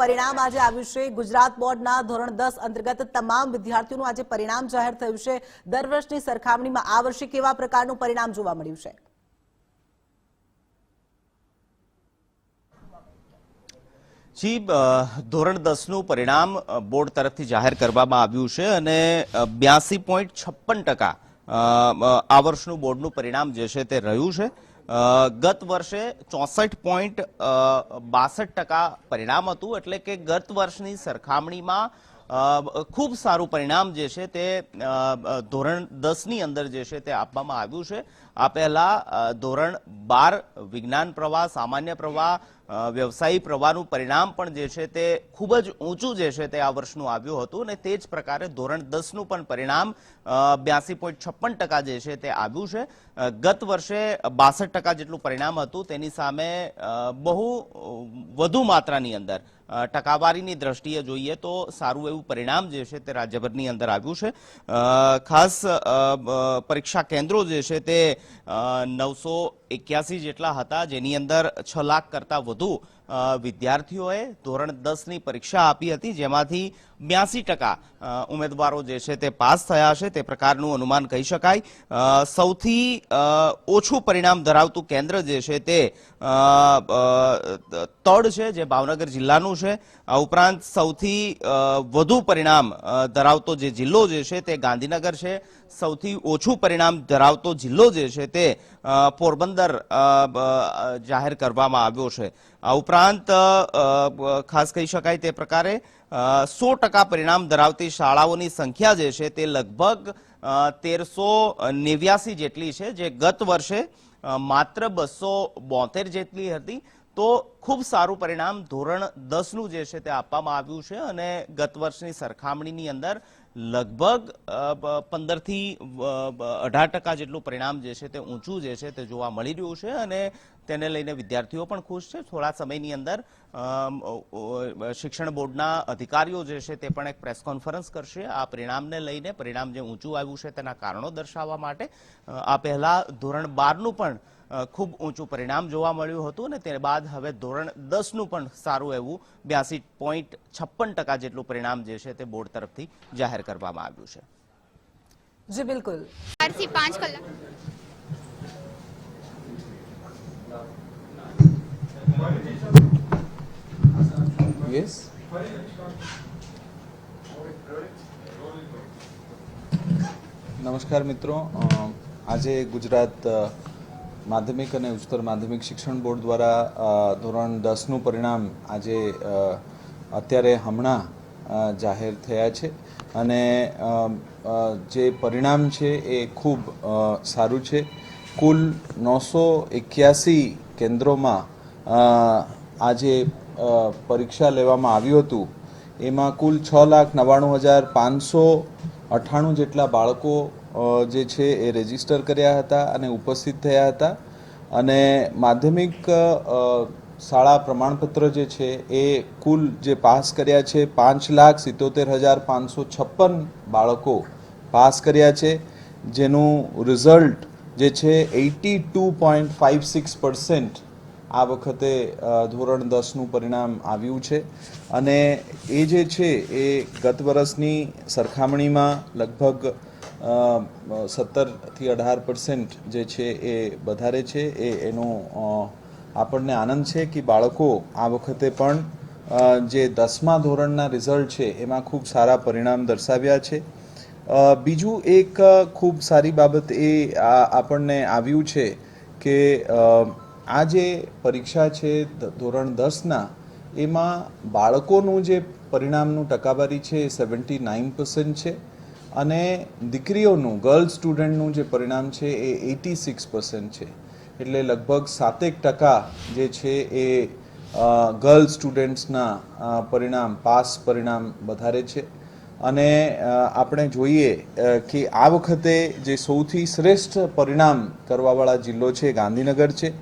પરિણામ આજે આવ્યું છે. ગુજરાત બોર્ડના ધોરણ દસ અંતર્ગત તમામ વિદ્યાર્થીઓનું આજે પરિણામ જાહેર થયું છે. દર વર્ષની સરખામણીમાં આ વર્ષે કેવા પ્રકારનું પરિણામ જોવા મળ્યું છે? જી ધોરણ દસનું પરિણામ બોર્ડ તરફથી જાહેર કરવામાં આવ્યું છે અને બ્યાસી પોઈન્ટ છપ્પન ટકા આ વર્ષનું બોર્ડનું પરિણામ જે છે તે રહ્યું છે. ગત વર્ષે ચોસઠ પોઈન્ટ બાસઠ ટકા પરિણામ હતું. એટલે કે ગત વર્ષની સરખામણીમાં ખૂબ સારું પરિણામ જે છે તે ધોરણ દસની અંદર જે છે તે આપવામાં આવ્યું છે. આ પહેલા ધોરણ બાર વિજ્ઞાન પ્રવાહ, સામાન્ય પ્રવાહ વ્યવસાયી પ્રવાહનું પરિણામ પણ જે છે તે ખૂબ જ ઊંચું જે છે તે આ વર્ષનું આવ્યું હતું અને તે જ પ્રકારે ધોરણ દસનું પણ પરિણામ બ્યાસી પોઈન્ટ છપ્પન ટકા જે છે તે આવ્યું છે. ગત વર્ષે બાસઠ ટકા જેટલું પરિણામ હતું. તેની સામે બહુ વધુ માત્રાની અંદર ટકાવારીની દ્રષ્ટિએ જોઈએ તો સારું એવું પરિણામ જે છે તે રાજ્યભરની અંદર આવ્યું છે. ખાસ પરીક્ષા કેન્દ્રો જે છે તે નવસો એક્યાસી જેટલા હતા, જેની અંદર છ લાખ કરતાં વધુ વિદ્યાર્થીઓએ ધોરણ દસની પરીક્ષા આપી હતી, જેમાંથી બ્યાસી ટકા ઉમેદવારો જે છે તે પાસ થયા છે તે પ્રકારનું અનુમાન કહી શકાય. સૌથી ઓછું પરિણામ ધરાવતું કેન્દ્ર જે છે તે તળ છે, જે ભાવનગર જિલ્લાનું છે. આ ઉપરાંત સૌથી વધુ પરિણામ ધરાવતો જે જિલ્લો જે છે તે ગાંધીનગર છે. સૌથી ઓછું પરિણામ ધરાવતો જિલ્લો જે છે તે પોરબંદર જાહેર કરવામાં આવ્યો છે. આ ઉપરાંત ખાસ કહી શકાય તે પ્રકારે સો ટકા પરિણામ ધરાવતી શાળાઓની સંખ્યા જે છે તે લગભગ તેરસો નેવ્યાસી જેટલી છે, જે ગત વર્ષે માત્ર બસો બોતેર જેટલી હતી. તો ખૂબ સારું પરિણામ ધોરણ દસનું જે છે તે આપવામાં આવ્યું છે અને ગત વર્ષની સરખામણીની અંદર લગભગ પંદરથી અઢાર ટકા જેટલું પરિણામ જે છે તે ઊંચું જે છે તે જોવા મળી રહ્યું છે અને તેને લઈને વિદ્યાર્થીઓ પણ ખુશ છે. થોડા સમયની અંદર શિક્ષણ બોર્ડના અધિકારીઓ જે છે તે પણ એક પ્રેસ કોન્ફરન્સ કરશે. આ પરિણામને લઈને પરિણામ જે ઊંચું આવ્યું છે તેના કારણો દર્શાવવા માટે આ પહેલાં ધોરણ બારનું પણ ખૂબ ઊંચું પરિણામ જોવા મળ્યું હતું અને ત્યારબાદ હવે ધોરણ દસનું પણ સારું એવું બ્યાસી પોઈન્ટ છપ્પન ટકા જેટલું પરિણામ જે છે તે બોર્ડ તરફથી જાહેર કરવામાં આવ્યું છે. જી બિલકુલ. ચારથી પાંચ કલાક. Yes. નમસ્કાર મિત્રો. અ, આજે ગુજરાત માધ્યમિક અને ઉચ્ચતર માધ્યમિક શિક્ષણ બોર્ડ દ્વારા ધોરણ દસનું પરિણામ આજે અત્યારે હમણાં જાહેર થયા છે. અને જે પરિણામ છે એ ખૂબ સારું છે. કુલ નવસો એક્યાસી કેન્દ્રોમાં આજે પરીક્ષા લેવામાં આવ્યું હતું. એમાં કુલ છ લાખ નવ્વાણું હજાર પાંચસો અઠ્ઠાણું જેટલા બાળકો જે છે એ રજિસ્ટર કર્યા હતા અને ઉપસ્થિત થયા હતા. અને માધ્યમિક શાળા પ્રમાણપત્ર જે છે એ કુલ જે પાસ કર્યા છે પાંચ લાખ સિત્તોતેર હજાર પાંચસો છપ્પન બાળકો પાસ કર્યા છે. જેનું રિઝલ્ટ જે છે eighty two point five six percent આ વખતે ધોરણ દસનું પરિણામ આવ્યું છે. અને એ જે છે એ ગત વર્ષની સરખામણીમાં લગભગ સત્તરથી અઢાર પર્સન્ટ જે છે એ વધારે છે, એ એનો આપણને આનંદ છે કે બાળકો આ વખતે પણ જે દસમા ધોરણના રિઝલ્ટ છે એમાં ખૂબ સારા પરિણામ દર્શાવ્યા છે. બીજું એક ખૂબ સારી બાબત એ આપણને આવ્યું છે કે આ જે પરીક્ષા છે ધોરણ દસના, એમાં બાળકોનું જે પરિણામનું ટકાવારી છે એ સેવન્ટી નાઇન છે. અને દીકરીઓનું ગર્લ સ્ટુડન્ટનું જે પરિણામ છે એ એટી સિક્સ છે. એટલે લગભગ સાતેક ટકા જે છે એ ગર્લ સ્ટુડન્ટ્સના પરિણામ પાસ પરિણામ વધારે છે. અને આપણે જોઈએ કે આ વખતે જે સૌથી શ્રેષ્ઠ પરિણામ કરવાવાળા જિલ્લો છે ગાંધીનગર છે.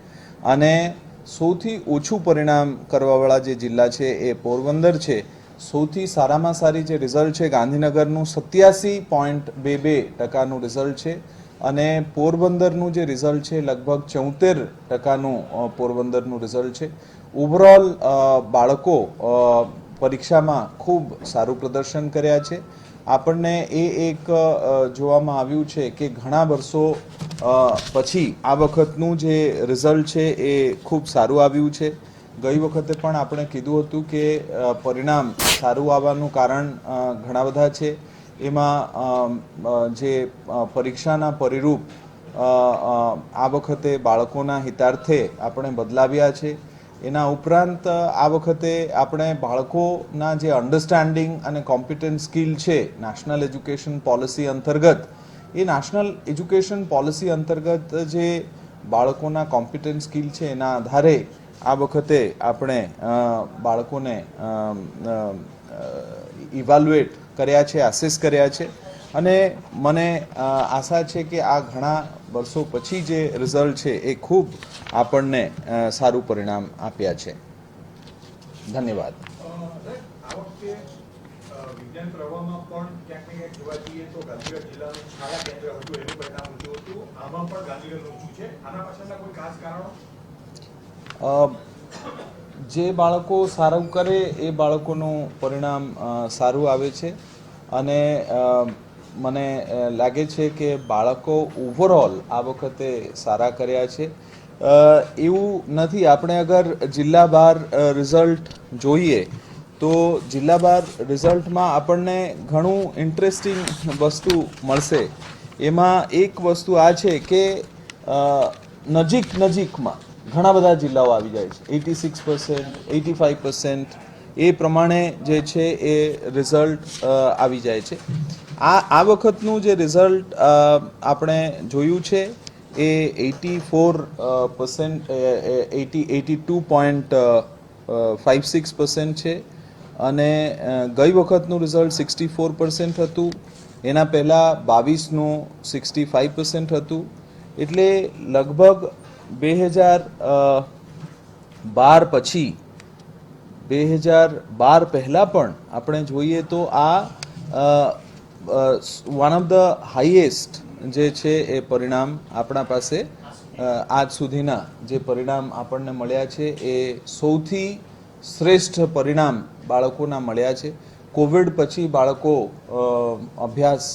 અને સૌથી ઓછું પરિણામ કરવાવાળા જે જિલ્લા છે એ પોરબંદર છે. સૌથી સારામાં સારી જે રિઝલ્ટ છે ગાંધીનગરનું સત્યાસી પોઈન્ટ બે બે ટકાનું રિઝલ્ટ છે અને પોરબંદરનું જે રિઝલ્ટ છે લગભગ ચૌતેર ટકાનું પોરબંદરનું રિઝલ્ટ છે. ઓવરઓલ બાળકો પરીક્ષામાં ખૂબ સારું પ્રદર્શન કર્યા છે. આપણને એ એક જોવામાં આવ્યું છે કે ઘણા વર્ષો પછી આ વખતનું જે રિઝલ્ટ છે એ ખૂબ સારું આવ્યું છે. ગઈ વખતે પણ આપણે કીધું હતું કે પરિણામ સારું આવવાનું કારણ ઘણા બધા છે. એમાં જે પરીક્ષાના પરિરૂપ આ વખતે બાળકોના હિતાર્થે આપણે બદલાવ્યા છે. એના ઉપરાંત આ વખતે આપણે બાળકોના જે અન્ડરસ્ટેન્ડિંગ અને કોમ્પિટન્ટ સ્કિલ છે નેશનલ એજ્યુકેશન પોલિસી અંતર્ગત, એ નેશનલ એજ્યુકેશન પોલિસી અંતર્ગત જે બાળકોના કોમ્પિટન્ટ સ્કિલ છે એના આધારે આ વખતે આપણે બાળકોને ઇવાલ્યુએટ કર્યા છે આસેસ કર્યા છે. અને મને આશા છે કે આ ઘણા વર્ષો પછી જે રિઝલ્ટ છે એ ખૂબ આપણને સારું પરિણામ આપ્યા છે. ધન્યવાદ. વિજ્ઞાન પણ જોવા જઈએ તો જિલ્લાનું છાયા કેન્દ્ર હતું એનું પરિણામ ઊંચું હતું આમાં પણ ગાંધીનગર છે આના પાછળના કોઈ ખાસ કારણો જે બાળકો સારું કરે એ બાળકોનું પરિણામ સારું આવે છે. અને મને લાગે છે કે બાળકો ઓવરઓલ આ વખતે સારા કર્યા છે. એવું નથી. આપણે અગર જિલ્લા બાર રિઝલ્ટ જોઈએ, તો જિલ્લા બાર રિઝલ્ટમાં આપણને ઘણું ઇન્ટરેસ્ટિંગ વસ્તુ મળશે. એમાં એક વસ્તુ આ છે કે નજીક નજીકમાં ઘણા બધા જિલ્લાઓ આવી જાય છે. Eighty six percent eighty five percent, એ પ્રમાણે જે છે એ રિઝલ્ટ આવી જાય છે. આ આ વખતનું જે રિઝલ્ટ આપણે જોયું છે એ eighty four percent eighty eighty two point five six percent છે અને ગઈ વખતનું રિઝલ્ટ સિક્સટી ફોર પર્સન્ટ હતું. એના પહેલાં બાવીસનું સિક્સટી ફાઇવ પર્સન્ટ હતું. એટલે લગભગ બે હજાર બાર પછી, બે હજાર બાર પહેલાં પણ આપણે જોઈએ તો આ વન ઓફ ધ હાઈએસ્ટ જે છે એ પરિણામ આપણા પાસે આજ સુધીના જે પરિણામ આપણને મળ્યા છે એ સૌથી શ્રેષ્ઠ પરિણામ બાળકોના મળ્યા છે. કોવિડ પછી બાળકો અભ્યાસ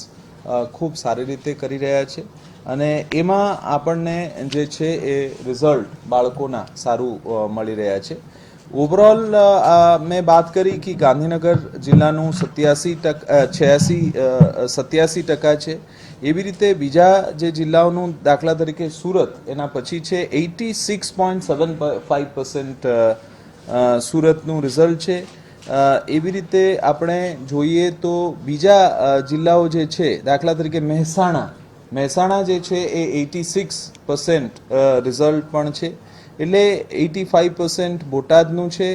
ખૂબ સારી રીતે કરી રહ્યા છે. અને એમાં આપણને જે છે એ રિઝલ્ટ બાળકોના સારું મળી રહ્યા છે. ઓવરઓલ મેં વાત કરી કે ગાંધીનગર જિલ્લાનું સત્યાસી ટકા છ્યાસી સત્યાસી ટકા છે. એવી રીતે બીજા જે જિલ્લાઓનું દાખલા તરીકે સુરત, એના પછી છે eighty six point seven five percent સુરતનું રિઝલ્ટ છે. એવી રીતે આપણે જોઈએ તો બીજા જિલ્લાઓ જે છે, દાખલા તરીકે મહેસાણા મહેસાણા જે છે એ એટી સિક્સ પર્સન્ટ રિઝલ્ટ પણ છે. એટલે એટી ફાઇવ પર્સન્ટ બોટાદનું છે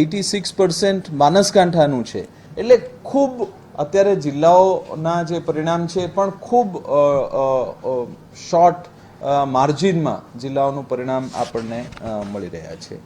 એટી સિક્સ પર્સન્ટ માનસકાંઠાનું છે. એટલે ખૂબ અત્યારે જિલ્લાઓના જે પરિણામ છે પણ ખૂબ શોર્ટ માર્જિનમાં જિલ્લાઓનું પરિણામ આપણને મળી રહ્યા છે.